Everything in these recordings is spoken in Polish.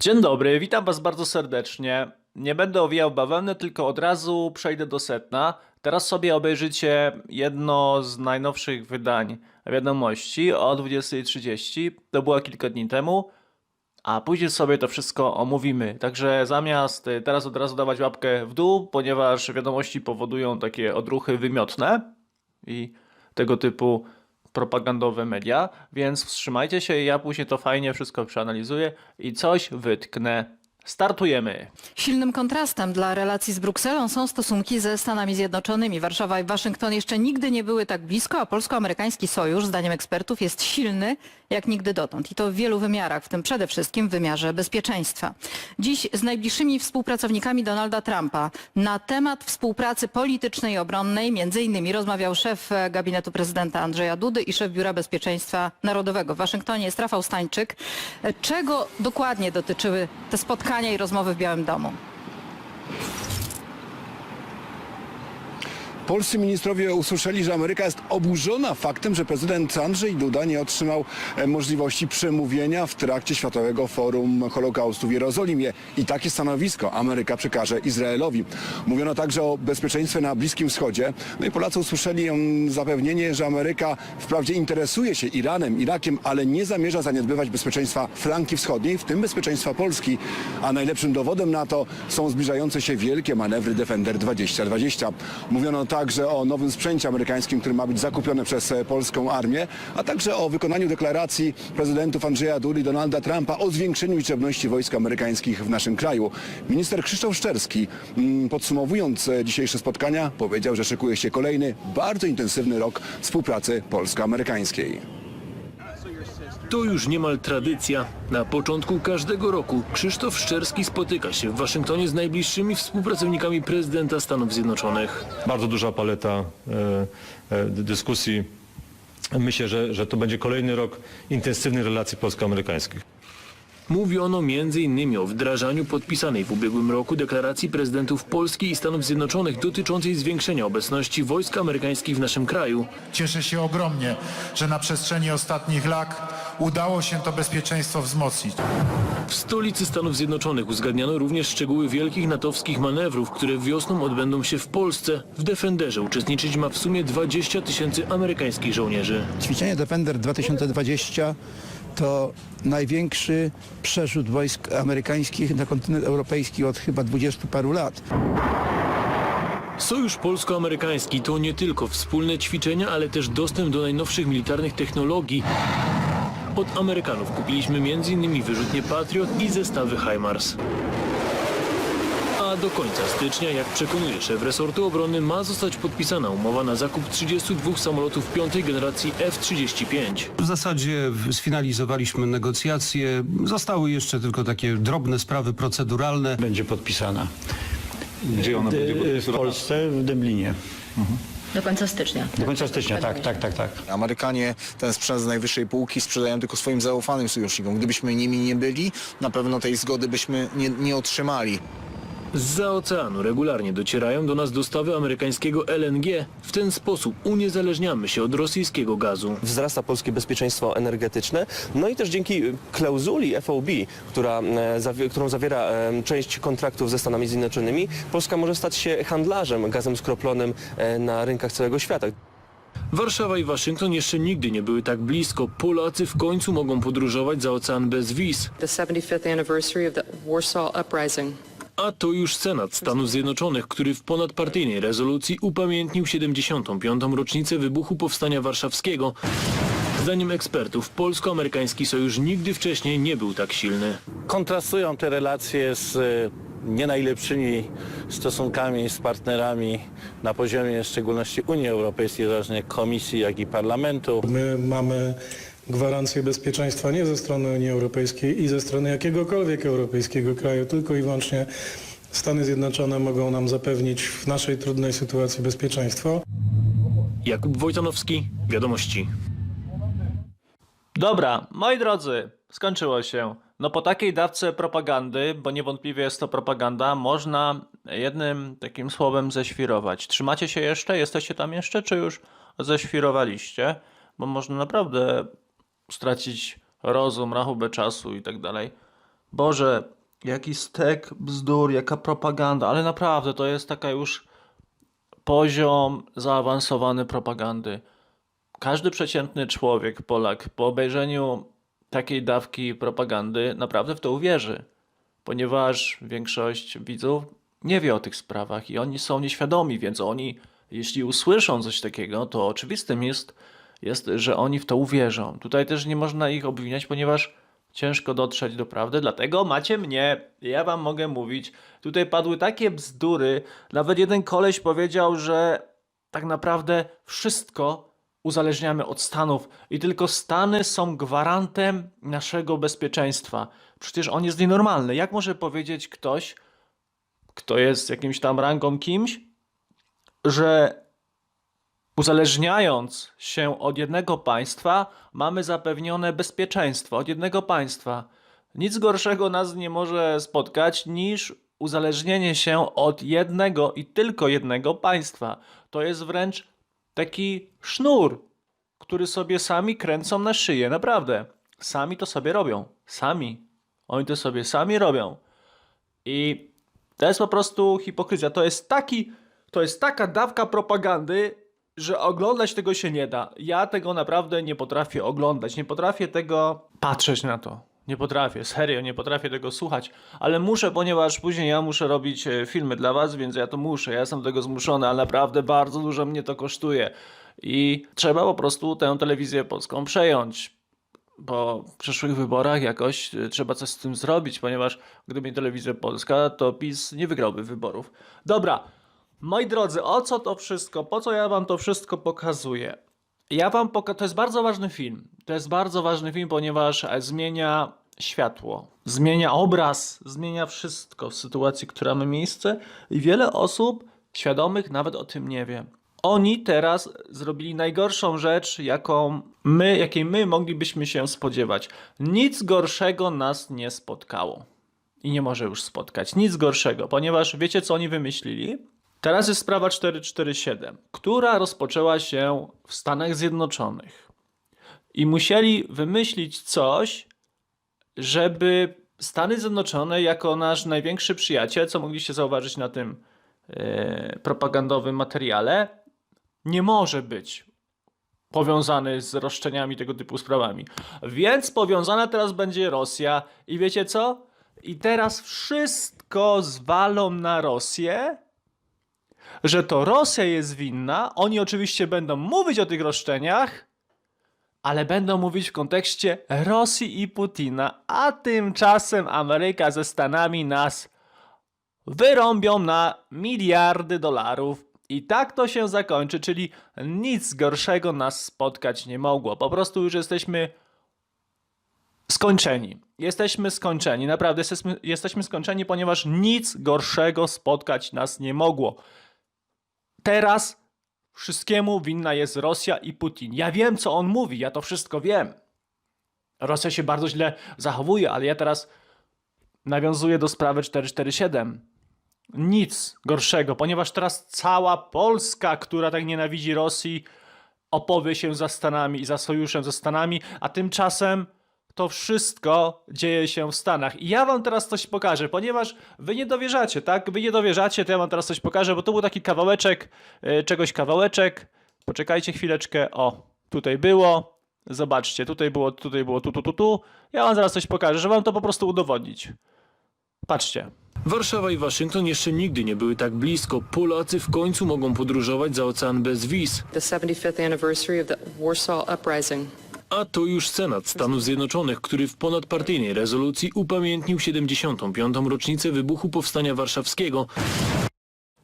Dzień dobry, witam Was bardzo serdecznie. Nie będę owijał bawełny, tylko od razu przejdę do setna. Teraz sobie obejrzycie jedno z najnowszych wydań wiadomości o 20.30. To było kilka dni temu. A później sobie to wszystko omówimy. Także zamiast y, teraz od razu dawać łapkę w dół, ponieważ wiadomości powodują takie odruchy wymiotne i tego typu propagandowe media, więc wstrzymajcie się, ja później to fajnie wszystko przeanalizuję i coś wytknę. Startujemy. Silnym kontrastem dla relacji z Brukselą są stosunki ze Stanami Zjednoczonymi. Warszawa i Waszyngton jeszcze nigdy nie były tak blisko, a polsko-amerykański sojusz, zdaniem ekspertów, jest silny jak nigdy dotąd. I to w wielu wymiarach, w tym przede wszystkim w wymiarze bezpieczeństwa. Dziś z najbliższymi współpracownikami Donalda Trumpa na temat współpracy politycznej i obronnej między innymi rozmawiał szef e, gabinetu prezydenta Andrzeja Dudy i szef Biura Bezpieczeństwa Narodowego. W Waszyngtonie jest Rafał Stańczyk. E, Czego dokładnie dotyczyły te spotkania i rozmowy w Białym Domu? Polscy ministrowie usłyszeli, że Ameryka jest oburzona faktem, że prezydent Andrzej Duda nie otrzymał e, możliwości przemówienia w trakcie Światowego Forum Holokaustu w Jerozolimie. I takie stanowisko Ameryka przekaże Izraelowi. Mówiono także o bezpieczeństwie na Bliskim Wschodzie. No i Polacy usłyszeli zapewnienie, że Ameryka wprawdzie interesuje się Iranem, Irakiem, ale nie zamierza zaniedbywać bezpieczeństwa flanki wschodniej, w tym bezpieczeństwa Polski. A najlepszym dowodem na to są zbliżające się wielkie manewry Defender 2020. Mówiono także o nowym sprzęcie amerykańskim, który ma być zakupiony przez e, polską armię, a także o wykonaniu deklaracji prezydentów Andrzeja Dudy i Donalda Trumpa o zwiększeniu liczebności wojsk amerykańskich w naszym kraju. Minister Krzysztof Szczerski, mm, podsumowując e, dzisiejsze spotkania, powiedział, że szykuje się kolejny, bardzo intensywny rok współpracy polsko-amerykańskiej. To już niemal tradycja. Na początku każdego roku Krzysztof Szczerski spotyka się w Waszyngtonie z najbliższymi współpracownikami prezydenta Stanów Zjednoczonych. bardzo duża paleta e, e, dyskusji. Myślę, że, że to będzie kolejny rok intensywnych relacji polsko-amerykańskich. Mówiono m.in. o wdrażaniu podpisanej w ubiegłym roku deklaracji prezydentów Polski i Stanów Zjednoczonych dotyczącej zwiększenia obecności wojsk amerykańskich w naszym kraju. Cieszę się ogromnie, że na przestrzeni ostatnich lat udało się to bezpieczeństwo wzmocnić. W stolicy Stanów Zjednoczonych uzgadniano również szczegóły wielkich natowskich manewrów, które wiosną odbędą się w Polsce. W Defenderze uczestniczyć ma w sumie 20 tysięcy amerykańskich żołnierzy. Ćwiczenie Defender 2020 to największy przerzut wojsk amerykańskich na kontynent europejski od chyba dwudziestu paru lat. Sojusz polsko-amerykański to nie tylko wspólne ćwiczenia, ale też dostęp do najnowszych militarnych technologii. Od Amerykanów kupiliśmy m.in. wyrzutnie Patriot i zestawy HIMARS. Do końca stycznia, jak przekonuje szef resortu obrony, ma zostać podpisana umowa na zakup 32 samolotów piątej generacji F-35. W zasadzie sfinalizowaliśmy negocjacje. Zostały jeszcze tylko takie drobne sprawy proceduralne. będzie podpisana Gdzie ona będzie w? Polsce, w Dęblinie. Do końca stycznia. Do końca stycznia, tak, tak, tak, tak. Amerykanie ten sprzęt z najwyższej półki sprzedają tylko swoim zaufanym sojusznikom. Gdybyśmy nimi nie byli, na pewno tej zgody byśmy nie, nie otrzymali. Zza oceanu regularnie docierają do nas dostawy amerykańskiego LNG. W ten sposób uniezależniamy się od rosyjskiego gazu. wzrasta polskie bezpieczeństwo energetyczne. No i też dzięki klauzuli FOB, która, e, zawi- którą zawiera e, część kontraktów ze Stanami Zjednoczonymi, Polska może stać się handlarzem gazem skroplonym e, na rynkach całego świata. Warszawa i Waszyngton jeszcze nigdy nie były tak blisko. Polacy w końcu mogą podróżować za ocean bez wiz. The 75th anniversary of the Warsaw Uprising. A to już Senat Stanów Zjednoczonych, który w ponadpartyjnej rezolucji upamiętnił 75. rocznicę wybuchu Powstania Warszawskiego. Zdaniem ekspertów, polsko-amerykański sojusz nigdy wcześniej nie był tak silny. Kontrastują te relacje z e, nie najlepszymi stosunkami z partnerami na poziomie w szczególności Unii Europejskiej, zarówno Komisji, jak i Parlamentu. My mamy gwarancję bezpieczeństwa nie ze strony Unii Europejskiej i ze strony jakiegokolwiek europejskiego kraju, tylko i wyłącznie Stany Zjednoczone mogą nam zapewnić w naszej trudnej sytuacji bezpieczeństwo. Jakub Wojtanowski, Wiadomości. Dobra, moi drodzy, skończyło się. No po takiej dawce propagandy, bo niewątpliwie jest to propaganda, można jednym takim słowem ześwirować. Trzymacie się jeszcze? Jesteście tam jeszcze, czy już ześwirowaliście? Bo można naprawdę stracić rozum, rachubę czasu i tak dalej. Boże, jaki stek bzdur, jaka propaganda, ale naprawdę to jest taka już poziom zaawansowany propagandy. Każdy przeciętny człowiek, Polak, po obejrzeniu takiej dawki propagandy naprawdę w to uwierzy, ponieważ większość widzów nie wie o tych sprawach i oni są nieświadomi, więc oni, jeśli usłyszą coś takiego, to oczywistym jest, jest, że oni w to uwierzą. Tutaj też nie można ich obwiniać, ponieważ ciężko dotrzeć do prawdy, dlatego macie mnie, ja wam mogę mówić. Tutaj padły takie bzdury, nawet jeden koleś powiedział, że tak naprawdę wszystko uzależniamy od Stanów i tylko Stany są gwarantem naszego bezpieczeństwa. Przecież on jest nienormalny. Jak może powiedzieć ktoś, kto jest jakimś tam rangą kimś, że uzależniając się od jednego państwa, mamy zapewnione bezpieczeństwo od jednego państwa. Nic gorszego nas nie może spotkać niż uzależnienie się od jednego i tylko jednego państwa. To jest wręcz taki sznur, który sobie sami kręcą na szyję. Naprawdę. Sami to sobie robią. Sami. Oni to sobie sami robią. I to jest po prostu hipokryzja. To jest taki, to jest taka dawka propagandy, że oglądać tego się nie da. Ja tego naprawdę nie potrafię oglądać. Nie potrafię tego patrzeć na to. Nie potrafię, serio, nie potrafię tego słuchać, ale muszę, ponieważ później ja muszę robić e, filmy dla was, więc ja to muszę, ja jestem do tego zmuszony, ale naprawdę bardzo dużo mnie to kosztuje. I trzeba po prostu tę telewizję polską przejąć po przyszłych wyborach jakoś y, trzeba coś z tym zrobić, ponieważ gdyby nie telewizja polska, to PiS nie wygrałby wyborów. Dobra, moi drodzy, o co to wszystko? Po co ja wam to wszystko pokazuję? Ja wam poka- to jest bardzo ważny film. To jest bardzo ważny film, ponieważ e, zmienia światło, zmienia obraz, zmienia wszystko w sytuacji, która ma miejsce i wiele osób świadomych nawet o tym nie wie. Oni teraz zrobili najgorszą rzecz, jaką my, jakiej my moglibyśmy się spodziewać. Nic gorszego nas nie spotkało. I nie może już spotkać. Nic gorszego, ponieważ wiecie, co oni wymyślili? Teraz jest sprawa 447, która rozpoczęła się w Stanach Zjednoczonych. I musieli wymyślić coś, żeby Stany Zjednoczone, jako nasz największy przyjaciel, co mogliście zauważyć na tym e, propagandowym materiale, nie może być powiązany z roszczeniami tego typu sprawami. Więc powiązana teraz będzie Rosja. I wiecie co? I teraz wszystko zwalą na Rosję, że to Rosja jest winna. Oni oczywiście będą mówić o tych roszczeniach, ale będą mówić w kontekście Rosji i Putina, a tymczasem Ameryka ze Stanami nas wyrąbią na miliardy dolarów. I tak to się zakończy, czyli nic gorszego nas spotkać nie mogło. Po prostu już jesteśmy skończeni. Jesteśmy skończeni, naprawdę jesteśmy, jesteśmy skończeni, ponieważ nic gorszego spotkać nas nie mogło. Teraz wszystkiemu winna jest Rosja i Putin. Ja wiem, co on mówi, ja to wszystko wiem. Rosja się bardzo źle zachowuje, ale ja teraz nawiązuję do sprawy 447 nic gorszego, ponieważ teraz cała Polska, która tak nienawidzi Rosji, opowie się za Stanami i za sojuszem ze Stanami, a tymczasem to wszystko dzieje się w Stanach. I ja wam teraz coś pokażę, ponieważ wy nie dowierzacie, tak? Wy nie dowierzacie, to ja wam teraz coś pokażę, bo to był taki kawałeczek, e, czegoś kawałeczek. Poczekajcie chwileczkę. O, tutaj było. Zobaczcie, tutaj było, tutaj było, tu, tu, tu, tu. Ja wam zaraz coś pokażę, żeby wam to po prostu udowodnić. Patrzcie. Warszawa i Waszyngton jeszcze nigdy nie były tak blisko. Polacy w końcu mogą podróżować za ocean bez wiz. The 75th anniversary of the Warsaw Uprising. A to już Senat Stanów Zjednoczonych, który w ponadpartyjnej rezolucji upamiętnił 75. rocznicę wybuchu Powstania Warszawskiego.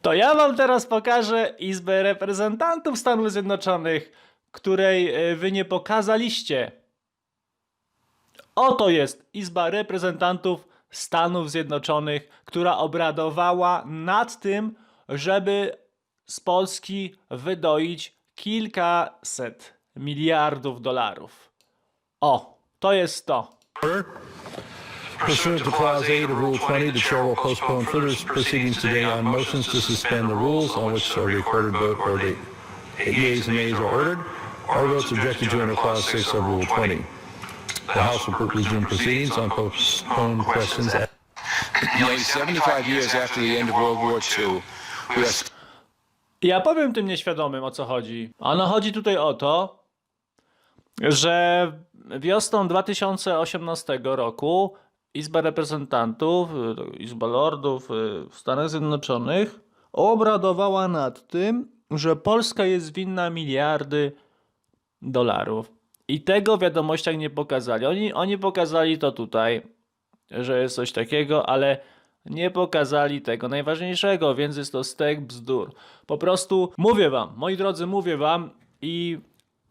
To ja wam teraz pokażę Izbę Reprezentantów Stanów Zjednoczonych, której e, wy nie pokazaliście. Oto jest Izba Reprezentantów Stanów Zjednoczonych, która obradowała nad tym, żeby z Polski wydoić kilkaset miliardów dolarów. O, to jest to. Pursuant to Clause 8 of Rule 20, the Chair will postpone further proceedings today on motions to suspend the rules on which a recorded vote or the yeas and nays are ordered, or votes objected to under Clause 6 of Rule 20. the House will resume proceedings on postponed questions. Nearly 75 years after the end of World War II, we are Ja powiem tym nieświadomym o co chodzi. Ano chodzi tutaj o to, że wiosną 2018 roku Izba Reprezentantów, Izba Lordów y, w Stanach Zjednoczonych obradowała nad tym, że Polska jest winna miliardy dolarów. I tego w wiadomościach nie pokazali. Oni, oni pokazali to tutaj, że jest coś takiego, ale nie pokazali tego najważniejszego, więc jest to stek bzdur. Po prostu mówię wam, moi drodzy, mówię wam i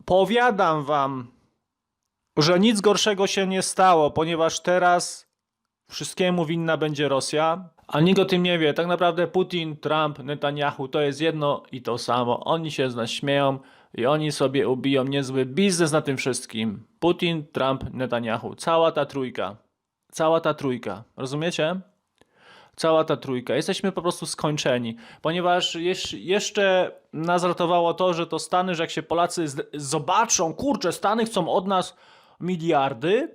powiadam wam, że nic gorszego się nie stało, ponieważ teraz wszystkiemu winna będzie Rosja, a nikt o tym nie wie. Tak naprawdę Putin, Trump, Netanyahu to jest jedno i to samo. Oni się z nas śmieją i oni sobie ubiją niezły biznes na tym wszystkim. Putin, Trump, Netanyahu. Cała ta trójka. Cała ta trójka. Rozumiecie? Cała ta trójka. Jesteśmy po prostu skończeni, ponieważ jeszcze nas ratowało to, że to Stany, że jak się Polacy zobaczą, kurczę, Stany chcą od nas miliardy,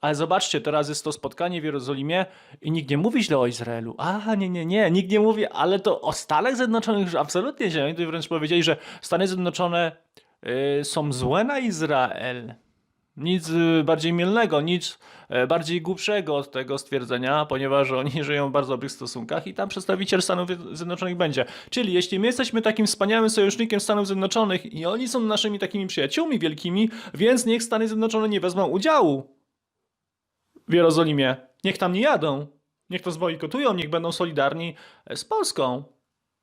ale zobaczcie, teraz jest to spotkanie w Jerozolimie i nikt nie mówi źle o Izraelu. A, nie, nie, nie, nikt nie mówi, ale to o Stanach Zjednoczonych już absolutnie źle. Oni wręcz powiedzieli, że Stany Zjednoczone y, są złe na Izrael. Nic y, bardziej mylnego, nic e, bardziej głupszego od tego stwierdzenia, ponieważ oni żyją w bardzo dobrych stosunkach i tam przedstawiciel Stanów Zjednoczonych będzie. Czyli jeśli my jesteśmy takim wspaniałym sojusznikiem Stanów Zjednoczonych i oni są naszymi takimi przyjaciółmi wielkimi, więc niech Stany Zjednoczone nie wezmą udziału w Jerozolimie. Niech tam nie jadą. Niech to zbojkotują, niech będą solidarni e, z Polską.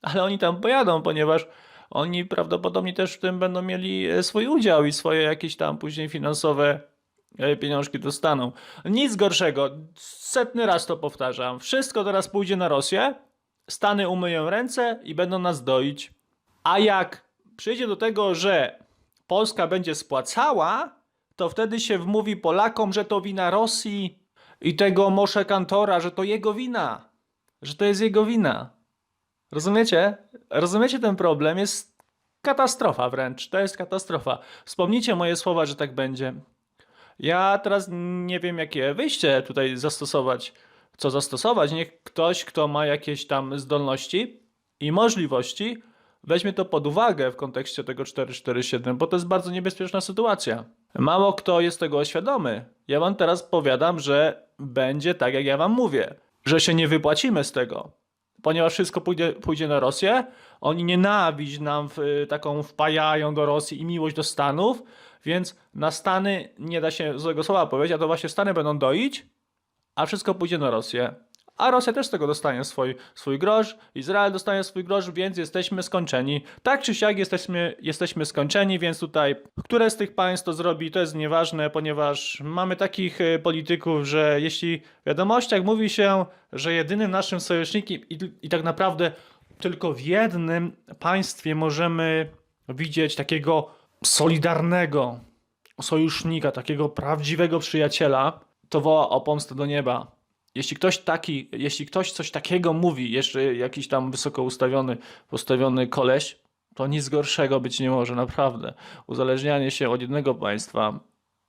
Ale oni tam pojadą, ponieważ oni prawdopodobnie też w tym będą mieli e, swój udział i swoje jakieś tam później finansowe e, pieniążki dostaną. Nic gorszego. Setny raz to powtarzam. Wszystko teraz pójdzie na Rosję. Stany umyją ręce i będą nas doić. A jak przyjdzie do tego, że Polska będzie spłacała, to wtedy się wmówi Polakom, że to wina Rosji i tego Moshe Kantora, że to jego wina. Że to jest jego wina. Rozumiecie? Rozumiecie ten problem? Jest katastrofa wręcz. To jest katastrofa. Wspomnijcie moje słowa, że tak będzie. Ja teraz nie wiem, jakie wyjście tutaj zastosować. Co zastosować? Niech ktoś, kto ma jakieś tam zdolności i możliwości, weźmie to pod uwagę w kontekście tego 447, bo to jest bardzo niebezpieczna sytuacja. Mało kto jest tego świadomy. Ja wam teraz powiadam, że będzie tak, jak ja wam mówię, że się nie wypłacimy z tego, ponieważ wszystko pójdzie, pójdzie na Rosję. Oni nienawiść nam w, taką wpajają do Rosji i miłość do Stanów, więc na Stany nie da się złego słowa powiedzieć, a to właśnie Stany będą doić, a wszystko pójdzie na Rosję. A Rosja też z tego dostanie swój, swój grosz, Izrael dostanie swój grosz, więc jesteśmy skończeni. Tak czy siak jesteśmy, jesteśmy skończeni, więc tutaj, które z tych państw to zrobi, to jest nieważne, ponieważ mamy takich e, polityków, że jeśli w wiadomościach mówi się, że jedynym naszym sojusznikiem i, i tak naprawdę tylko w jednym państwie możemy widzieć takiego solidarnego sojusznika, takiego prawdziwego przyjaciela, to woła o pomstę do nieba. Jeśli ktoś taki, jeśli ktoś coś takiego mówi, jeszcze jakiś tam wysoko ustawiony, postawiony koleś, to nic gorszego być nie może, naprawdę. Uzależnianie się od jednego państwa.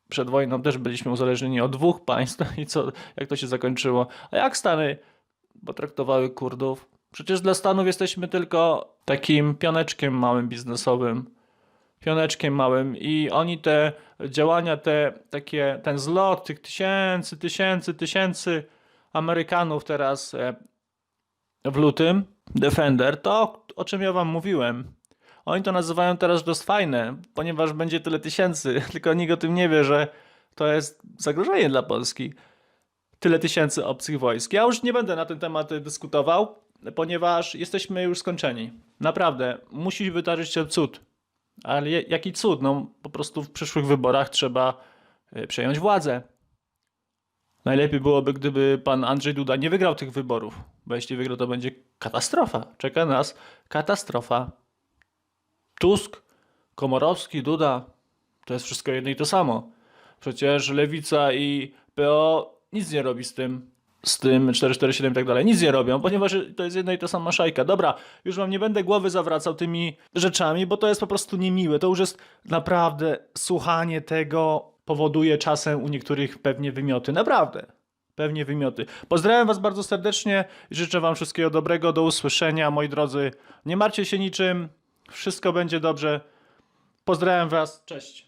Przed wojną też byliśmy uzależnieni od dwóch państw i co, jak to się zakończyło. A jak Stany potraktowały Kurdów? Przecież dla Stanów jesteśmy tylko takim pioneczkiem małym biznesowym pioneczkiem małym i oni te działania, te takie, ten zlot tych tysięcy, tysięcy, tysięcy Amerykanów teraz e, w lutym, Defender, to o czym ja wam mówiłem. Oni to nazywają teraz, jest fajne, ponieważ będzie tyle tysięcy, tylko nikt o tym nie wie, że to jest zagrożenie dla Polski. Tyle tysięcy obcych wojsk. Ja już nie będę na ten temat dyskutował, ponieważ jesteśmy już skończeni. Naprawdę, musi wydarzyć się cud. Ale jaki cud? No po prostu w przyszłych wyborach trzeba y, przejąć władzę. Najlepiej byłoby, gdyby pan Andrzej Duda nie wygrał tych wyborów, bo jeśli wygra, to będzie katastrofa. Czeka nas katastrofa. Tusk, Komorowski, Duda, to jest wszystko jedno i to samo. Przecież Lewica i PO nic nie robi z tym, z tym 447 i tak dalej. Nic nie robią, ponieważ to jest jedna i ta sama szajka. Dobra, już wam nie będę głowy zawracał tymi rzeczami, bo to jest po prostu niemiłe. To już jest naprawdę słuchanie tego powoduje czasem u niektórych pewnie wymioty. Naprawdę. Pewnie wymioty. Pozdrawiam Was bardzo serdecznie życzę Wam wszystkiego dobrego. Do usłyszenia, moi drodzy. Nie martwcie się niczym. Wszystko będzie dobrze. Pozdrawiam Was. Cześć.